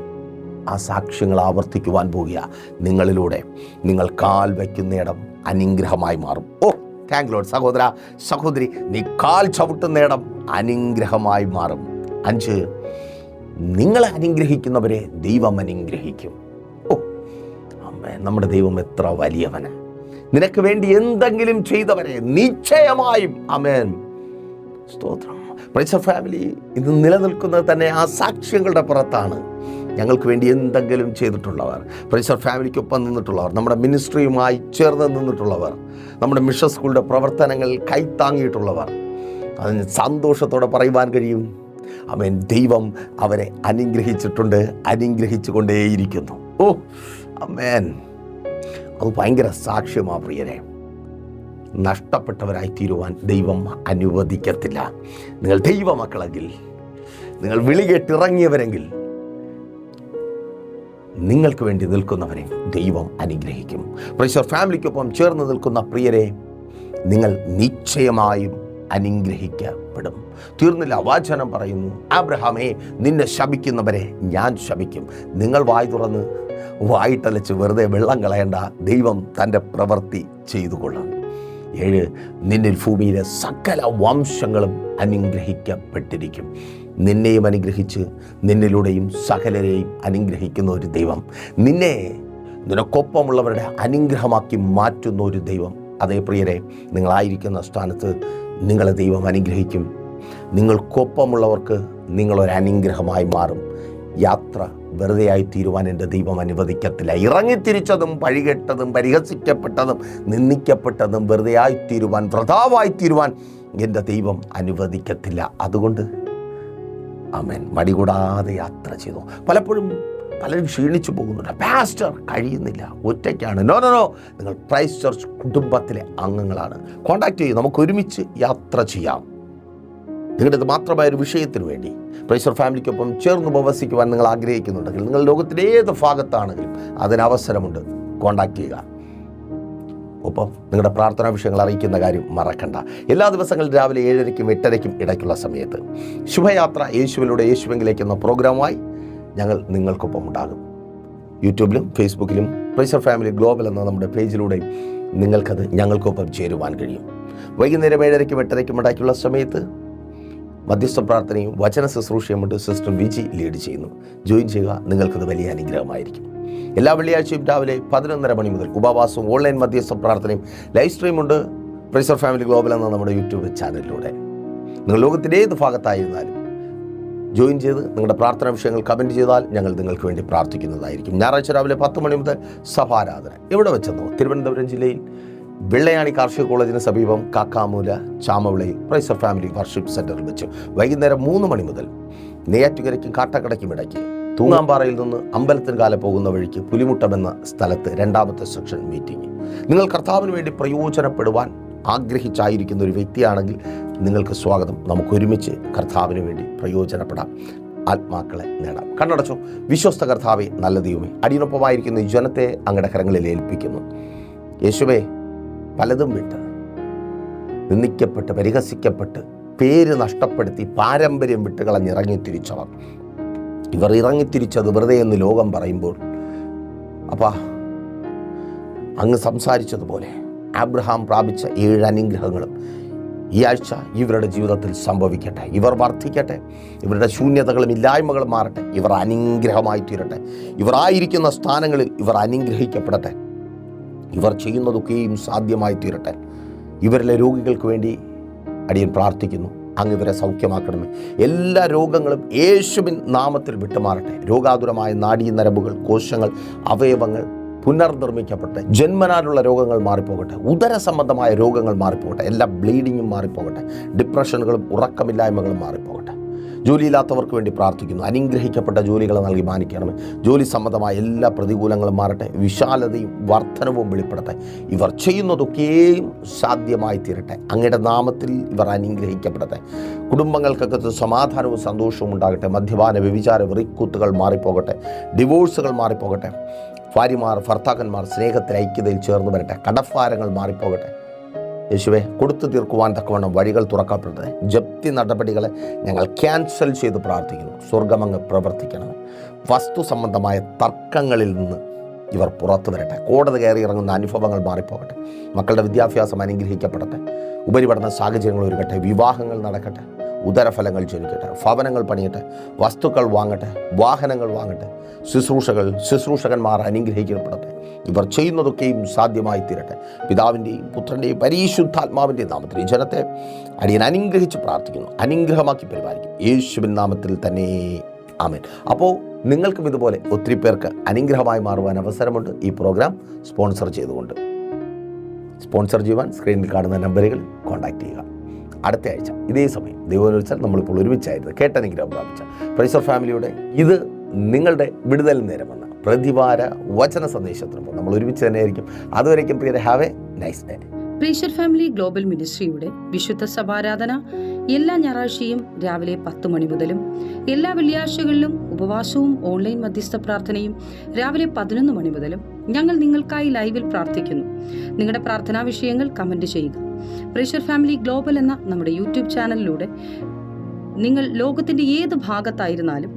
ആ സാക്ഷ്യങ്ങൾ ആവർത്തിക്കുവാൻ പോകുക നിങ്ങളിലൂടെ നിങ്ങൾ കാൽ വയ്ക്കുന്നിടം അനുഗ്രഹമായി മാറും. ഓ താങ്ക് ലോഡ് സഹോദര സഹോദരി നീ കാൽ ചവിട്ടുന്നിടം അനുഗ്രഹമായി മാറും. അഞ്ച് നിങ്ങളെ അനുഗ്രഹിക്കുന്നവരെ ദൈവം അനുഗ്രഹിക്കും. അമ്മേ നമ്മുടെ ദൈവം എത്ര വലിയവന്. നിനക്ക് വേണ്ടി എന്തെങ്കിലും ചെയ്തവരെ നിശ്ചയമായും അമേൻ സ്തോത്രം. പ്രൈസർ ഫാമിലി ഇത് നിലനിൽക്കുന്നത് തന്നെ ആ സാക്ഷ്യങ്ങളുടെ പുറത്താണ്. ഞങ്ങൾക്ക് വേണ്ടി എന്തെങ്കിലും ചെയ്തിട്ടുള്ളവർ പ്രൈസർ ഫാമിലിക്കൊപ്പം നിന്നിട്ടുള്ളവർ നമ്മുടെ മിനിസ്ട്രിയുമായി ചേർന്ന് നിന്നിട്ടുള്ളവർ നമ്മുടെ മിഷൻ സ്കൂളിന്റെ പ്രവർത്തനങ്ങൾ കൈത്താങ്ങിയിട്ടുള്ളവർ അതിന് സന്തോഷത്തോടെ പറയുവാൻ കഴിയും. അവൻ ദൈവം അവരെ അനുഗ്രഹിച്ചിട്ടുണ്ട് അനുഗ്രഹിച്ചു കൊണ്ടേയിരിക്കുന്നു ഓ അമേൻ. അത് ഭയങ്കര സാക്ഷ്യമാണ് പ്രിയരെ. നഷ്ടപ്പെട്ടവരായി തീരുവാൻ ദൈവം അനുവദിക്കത്തില്ല. നിങ്ങൾ ദൈവമക്കളെങ്കിൽ നിങ്ങൾ വിളി കേട്ടിറങ്ങിയവരെങ്കിൽ നിങ്ങൾക്ക് വേണ്ടി നിൽക്കുന്നവരെ ദൈവം അനുഗ്രഹിക്കും. പ്രൈസർ ഫാമിലിക്കൊപ്പം ചേർന്ന് നിൽക്കുന്ന പ്രിയരെ നിങ്ങൾ നിശ്ചയമായും അനുഗ്രഹിക്കപ്പെടും. തീർന്നില്ല വാചനം പറയുന്നു ആബ്രഹാമേ നിന്നെ ശപിക്കുന്നവരെ ഞാൻ ശപിക്കും. നിങ്ങൾ വായി തുറന്ന് വായിട്ടലച്ച് വെറുതെ വെള്ളം കളയേണ്ട. ദൈവം തന്റെ പ്രവൃത്തി ചെയ്തു കൊള്ളാം ഏഴ് നിന്നിൽ ഭൂമിയിലെ സകല വംശങ്ങളും അനുഗ്രഹിക്കപ്പെട്ടിരിക്കും. നിന്നെയും അനുഗ്രഹിച്ച് നിന്നിലൂടെയും സകലരെയും അനുഗ്രഹിക്കുന്ന ഒരു ദൈവം. നിന്നെ നിനക്കൊപ്പമുള്ളവരുടെ അനുഗ്രഹമാക്കി മാറ്റുന്ന ഒരു ദൈവം. അതേ പ്രിയരെ നിങ്ങളായിരിക്കുന്ന സ്ഥാനത്ത് നിങ്ങളെ ദൈവം അനുഗ്രഹിക്കും. നിങ്ങൾക്കൊപ്പമുള്ളവർക്ക് നിങ്ങളൊരനുഗ്രഹമായി മാറും. യാത്ര വെറുതെയായി തീരുവാൻ എന്റെ ദൈവം അനുവദിക്കത്തില്ല. ഇറങ്ങിത്തിരിച്ചതും പഴികെട്ടതും പരിഹസിക്കപ്പെട്ടതും നിന്ദിക്കപ്പെട്ടതും വെറുതെയായി തീരുവാൻ വ്രതാവായി തീരുവാൻ എന്റെ ദൈവം അനുവദിക്കത്തില്ല. അതുകൊണ്ട് അമേൻ മടികൂടാതെ യാത്ര ചെയ്തു. പലപ്പോഴും പലരും ക്ഷീണിച്ചു പോകുന്നുണ്ട്. പാസ്റ്റർ കഴിയുന്നില്ല. ഒറ്റയ്ക്കാണ്. നോ നോ നോ നിങ്ങൾ ക്രൈസ്റ്റ് ചർച്ച് കുടുംബത്തിലെ അംഗങ്ങളാണ്. കോൺടാക്ട് ചെയ്യും. നമുക്ക് ഒരുമിച്ച് യാത്ര ചെയ്യാം. നിങ്ങളുടെ മാത്രമായ ഒരു വിഷയത്തിന് വേണ്ടി പ്രൈസർ ഫാമിലിക്കൊപ്പം ചേർന്ന് ഉപവസിക്കുവാൻ നിങ്ങൾ ആഗ്രഹിക്കുന്നുണ്ടെങ്കിൽ നിങ്ങൾ ലോകത്തിന്റെ ഏത് ഭാഗത്താണെങ്കിലും അതിനവസരമുണ്ട് കോൺടാക്ട് ചെയ്യുക. ഒപ്പം നിങ്ങളുടെ പ്രാർത്ഥനാ വിഷയങ്ങൾ അറിയിക്കുന്ന കാര്യം മറക്കണ്ട. എല്ലാ ദിവസങ്ങളും രാവിലെ ഏഴരയ്ക്കും എട്ടരയ്ക്കും ഇടയ്ക്കുള്ള സമയത്ത് ശുഭയാത്ര യേശുവിലൂടെ യേശുവെങ്കിലേക്ക് എന്ന പ്രോഗ്രാമായി ഞങ്ങൾ നിങ്ങൾക്കൊപ്പം ഉണ്ടാകും. യൂട്യൂബിലും ഫേസ്ബുക്കിലും പ്രൈസർ ഫാമിലി ഗ്ലോബൽ എന്ന നമ്മുടെ പേജിലൂടെയും നിങ്ങൾക്കത് ഞങ്ങൾക്കൊപ്പം ചേരുവാൻ കഴിയും. വൈകുന്നേരം ഏഴരയ്ക്കും എട്ടരയ്ക്കും ഇടയ്ക്കുള്ള സമയത്ത് മധ്യസ്ഥ പ്രാർത്ഥനയും വചന ശുശ്രൂഷയും കൊണ്ട് സിസ്റ്റർ വിജി ലീഡ് ചെയ്യുന്നു. ജോയിൻ ചെയ്യുക നിങ്ങൾക്കത് വലിയ അനുഗ്രഹമായിരിക്കും. എല്ലാ വെള്ളിയാഴ്ചയും രാവിലെ പതിനൊന്നര മണി മുതൽ ഉപവാസവും ഓൺലൈൻ മധ്യസ്ഥ പ്രാർത്ഥനയും ലൈവ് സ്ട്രീമുണ്ട് പ്രൈസർ ഫാമിലി ഗ്ലോബൽ എന്ന നമ്മുടെ യൂട്യൂബ് ചാനലിലൂടെ. നിങ്ങൾ ലോകത്തിന്റെ ഏത് ഭാഗത്തായിരുന്നാലും ജോയിൻ ചെയ്ത് നിങ്ങളുടെ പ്രാർത്ഥനാ വിഷയങ്ങൾ കമന്റ് ചെയ്താൽ ഞങ്ങൾ നിങ്ങൾക്ക് വേണ്ടി പ്രാർത്ഥിക്കുന്നതായിരിക്കും. ഞായറാഴ്ച രാവിലെ പത്ത് മണി മുതൽ സഭാരാധന. എവിടെ വെച്ചെന്നോ? തിരുവനന്തപുരം ജില്ലയിൽ വെള്ളയാണി കാർഷിക കോളേജിന് സമീപം കാക്കാമൂല ചാമവിളയിൽ പ്രൈസർ ഫാമിലി വർഷിപ്പ് സെന്ററിൽ വെച്ച്. വൈകുന്നേരം മൂന്ന് മണി മുതൽ നെയ്യാറ്റുകരയ്ക്കും കാട്ടക്കടയ്ക്കും ഇടയ്ക്ക് തൂങ്ങാമ്പാറയിൽ നിന്ന് അമ്പലത്തിന് കാല പോകുന്ന വഴിക്ക് പുലിമുട്ടം എന്ന സ്ഥലത്ത് രണ്ടാമത്തെ സെക്ഷൻ മീറ്റിംഗ്. നിങ്ങൾ കർത്താവിന് വേണ്ടി പ്രയോജനപ്പെടുവാൻ ആഗ്രഹിച്ചായിരിക്കുന്ന ഒരു വ്യക്തിയാണെങ്കിൽ നിങ്ങൾക്ക് സ്വാഗതം. നമുക്ക് ഒരുമിച്ച് കർത്താവിന് വേണ്ടി പ്രയോജനപ്പെടാം. ആത്മാക്കളെ നേടാം. കണ്ണടച്ചോ. വിശ്വസ്ത കർത്താവെ നല്ല ദൈവമേ. അടിയൊപ്പമായിരിക്കുന്ന ഈ ജനത്തെ അങ്ങയുടെ കരങ്ങളിൽ ഏൽപ്പിക്കുന്നു. യേശുവേ പലതും വിട്ട് നിന്ദിക്കപ്പെട്ട് പരിഹസിക്കപ്പെട്ട് പേര് നഷ്ടപ്പെടുത്തി പാരമ്പര്യം വിട്ടുകളഞ്ഞ് ഇറങ്ങിത്തിരിച്ചവർ. ഇവർ ഇറങ്ങിത്തിരിച്ചത് വെറുതെ എന്ന് ലോകം പറയുമ്പോൾ അപ്പാ അങ്ങ് സംസാരിച്ചതുപോലെ ആബ്രഹാം പ്രാപിച്ച ഏഴ് അനുഗ്രഹങ്ങളും ഈ ആഴ്ച ഇവരുടെ ജീവിതത്തിൽ സംഭവിക്കട്ടെ. ഇവർ വർദ്ധിക്കട്ടെ. ഇവരുടെ ശൂന്യതകളും ഇല്ലായ്മകളും മാറട്ടെ. ഇവർ അനുഗ്രഹമായി തീരട്ടെ. ഇവർ ആയിരിക്കുന്ന സ്ഥാനങ്ങളിൽ ഇവർ അനുഗ്രഹിക്കപ്പെടട്ടെ. ഇവർ ചെയ്യുന്നതൊക്കെയും സാധ്യമായി തീരട്ടെ. ഇവരിലെ രോഗികൾക്ക് വേണ്ടി അടിയൻ പ്രാർത്ഥിക്കുന്നു. അങ്ങ് ഇവരെ സൗഖ്യമാക്കണമേ. എല്ലാ രോഗങ്ങളും യേശുവിൻ നാമത്തിൽ വിട്ടുമാറട്ടെ. രോഗാതുരമായ നാഡീ നരമ്പുകൾ കോശങ്ങൾ അവയവങ്ങൾ പുനർനിർമ്മിക്കപ്പെട്ട്. ജന്മനാലുള്ള രോഗങ്ങൾ മാറിപ്പോകട്ടെ. ഉദര സംബന്ധമായ രോഗങ്ങൾ മാറിപ്പോകട്ടെ. എല്ലാ ബ്ലീഡിങ്ങും മാറിപ്പോകട്ടെ. ഡിപ്രഷനുകളും ഉറക്കമില്ലായ്മകളും മാറിപ്പോകട്ടെ. ജോലിയില്ലാത്തവർക്ക് വേണ്ടി പ്രാർത്ഥിക്കുന്നു. അനുഗ്രഹിക്കപ്പെട്ട ജോലികൾ നൽകി മാനിക്കണമേ. ജോലി സംബന്ധമായ എല്ലാ പ്രതികൂലങ്ങളും മാറട്ടെ. വിശാലതയും വർധനവും വെളിപ്പെടട്ടെ ഇവർ ചെയ്യുന്നതൊക്കെയും സാധ്യമായി തീരട്ടെ. അങ്ങയുടെ നാമത്തിൽ ഇവർ അനുഗ്രഹിക്കപ്പെടട്ടെ. കുടുംബങ്ങൾക്കൊക്കെ സമാധാനവും സന്തോഷവും ഉണ്ടാകട്ടെ. മദ്യപാന വ്യഭിചാര വെറിക്കൂത്തുകൾ മാറിപ്പോകട്ടെ. ഡിവോഴ്സുകൾ മാറിപ്പോകട്ടെ. ഭാര്യമാർ ഭർത്താക്കന്മാർ സ്നേഹത്തിൽ ഐക്യതയിൽ ചേർന്ന് വരട്ടെ. കടഭാരങ്ങൾ മാറിപ്പോകട്ടെ. യേശുവെ കൊടുത്തു തീർക്കുവാൻ തക്കവണ്ണം വഴികൾ തുറക്കപ്പെടട്ടെ. ജപ്തി നടപടികളെ ഞങ്ങൾ ക്യാൻസൽ ചെയ്ത് പ്രാർത്ഥിക്കുന്നു. സ്വർഗമങ്ങ് പ്രവർത്തിക്കണം. വസ്തു സംബന്ധമായ തർക്കങ്ങളിൽ നിന്ന് ഇവർ പുറത്തു വരട്ടെ. കോടതി കയറി ഇറങ്ങുന്ന അനുഭവങ്ങൾ മാറിപ്പോകട്ടെ. മക്കളുടെ വിദ്യാഭ്യാസം അനുഗ്രഹിക്കപ്പെടട്ടെ. ഉപരിപഠന സാഹചര്യങ്ങൾ ഒരുക്കട്ടെ. വിവാഹങ്ങൾ നടക്കട്ടെ. ഉദരഫലങ്ങൾ ജനിക്കട്ടെ ഭവനങ്ങൾ പണിയട്ടെ വസ്തുക്കൾ വാങ്ങട്ടെ വാഹനങ്ങൾ വാങ്ങട്ടെ ശുശ്രൂഷകൾ ശുശ്രൂഷകന്മാർ അനുഗ്രഹിക്കപ്പെടട്ടെ. ഇവർ ചെയ്യുന്നതൊക്കെയും സാധ്യമായി തീരട്ടെ. പിതാവിന്റെയും പുത്രന്റെയും പരിശുദ്ധാത്മാവിന്റെയും നാമത്തിൽ ഈ ജനത്തെ അടിയൻ അനുഗ്രഹിച്ച് പ്രാർത്ഥിക്കുന്നു. അനുഗ്രഹമാക്കി പരിപാലിക്കും. യേശുവിൻ നാമത്തിൽ തന്നെ. ആമേൻ. അപ്പോൾ നിങ്ങൾക്കും ഇതുപോലെ ഒത്തിരി പേർക്ക് അനുഗ്രഹമായി മാറുവാൻ അവസരമുണ്ട്. ഈ പ്രോഗ്രാം സ്പോൺസർ ചെയ്തുകൊണ്ട്. സ്പോൺസർ ചെയ്യുവാൻ സ്ക്രീനിൽ കാണുന്ന നമ്പറുകൾ കോൺടാക്റ്റ് ചെയ്യുക. അടുത്ത ആഴ്ച ഇതേ സമയം ദൈവോത്സവം നമ്മളിപ്പോൾ ഒരുമിച്ചായിരുന്നു കേട്ടനുഗ്രഹം പ്രാപിച്ച. പ്രൈസർ ഫാമിലിയുടെ ഇത് നിങ്ങളുടെ വിടുതൽ നേരമെന്ന പ്രതിവാര വചന സന്ദേശത്തിനൊപ്പം നമ്മൾ ഒരുമിച്ച് തന്നെയായിരിക്കും. അതുവരേക്കും പ്രിയരെ have a nice day pressure family global മിനിസ്ട്രിയുടെ വിശുദ്ധ സഭാരാധന എല്ലാ ഞായറാഴ്ചയും രാവിലെ പത്ത് മണി മുതലും എല്ലാ വെള്ളിയാഴ്ചകളിലും ഉപവാസവും ഓൺലൈൻ മധ്യസ്ഥ പ്രാർത്ഥനയും രാവിലെ പതിനൊന്ന് മണി മുതലും ഞങ്ങൾ നിങ്ങൾക്കായി ലൈവിൽ പ്രാർത്ഥിക്കുന്നു. നിങ്ങളുടെ പ്രാർത്ഥനാ വിഷയങ്ങൾ കമന്റ് ചെയ്യുക. പ്രീഷർ ഫാമിലി ഗ്ലോബൽ എന്ന നമ്മുടെ യൂട്യൂബ് ചാനലിലൂടെ നിങ്ങൾ ലോകത്തിന്റെ ഏത് ഭാഗത്തായിരുന്നാലും